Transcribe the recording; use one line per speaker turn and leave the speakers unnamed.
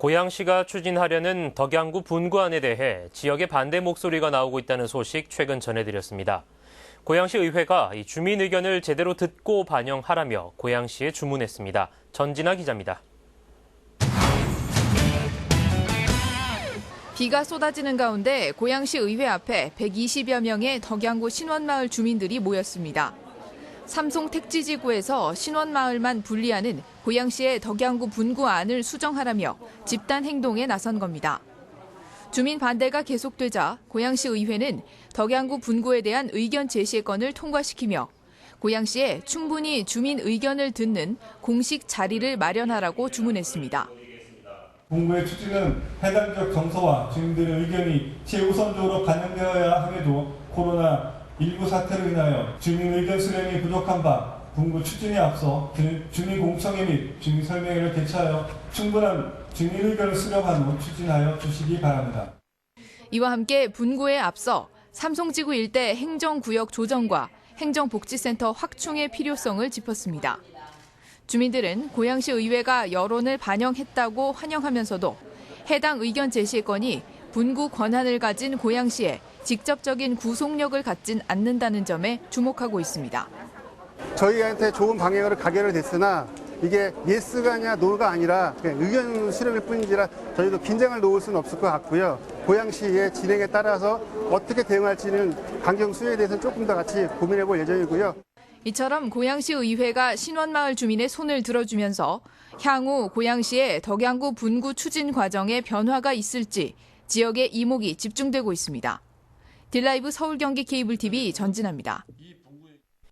고양시가 추진하려는 덕양구 분구안에 대해 지역의 반대 목소리가 나오고 있다는 소식 최근 전해드렸습니다. 고양시 의회가 이 주민 의견을 제대로 듣고 반영하라며 고양시에 주문했습니다. 전진아 기자입니다.
비가 쏟아지는 가운데 고양시 의회 앞에 120여 명의 덕양구 신원마을 주민들이 모였습니다. 삼송 택지지구에서 신원마을만 분리하는 고양시의 덕양구 분구 안을 수정하라며 집단 행동에 나선 겁니다. 주민 반대가 계속되자 고양시 의회는 덕양구 분구에 대한 의견 제시의 건을 통과시키며 고양시에 충분히 주민 의견을 듣는 공식 자리를 마련하라고 주문했습니다.
공부의 추진은 해당 지역 정서와 주민들의 의견이 최우선적으로 반영되어야 함에도 코로나19 사태로 인하여 주민 의견 수렴이 부족한 바 분구 추진에 앞서 주- 주민 공청회 및 주민 설명회를 개최하여 충분한 주민 의견을 수렴한 후 추진하여 주시기 바랍니다.
이와 함께 분구에 앞서 삼송지구 일대 행정구역 조정과 행정복지센터 확충의 필요성을 짚었습니다. 주민들은 고양시 의회가 여론을 반영했다고 환영하면서도 해당 의견 제시의 건이 분구 권한을 가진 고양시에 직접적인 구속력을 갖진 않는다는 점에 주목하고 있습니다.
저희한테 좋은 방향으로 가결이 됐으나 이게 예스가 아니라 노가 아니라 의견 수렴일 뿐인지라 저희도 긴장을 놓을 수는 없을 것 같고요. 고양시의 진행에 따라서 어떻게 대응할지는 강경 수혜에 대해서는 조금 더 같이 고민해 볼 예정이고요.
이처럼 고양시 의회가 신원마을 주민의 손을 들어주면서 향후 고양시의 덕양구 분구 추진 과정에 변화가 있을지 지역의 이목이 집중되고 있습니다. 딜라이브 서울 경기 케이블 TV 전진합니다.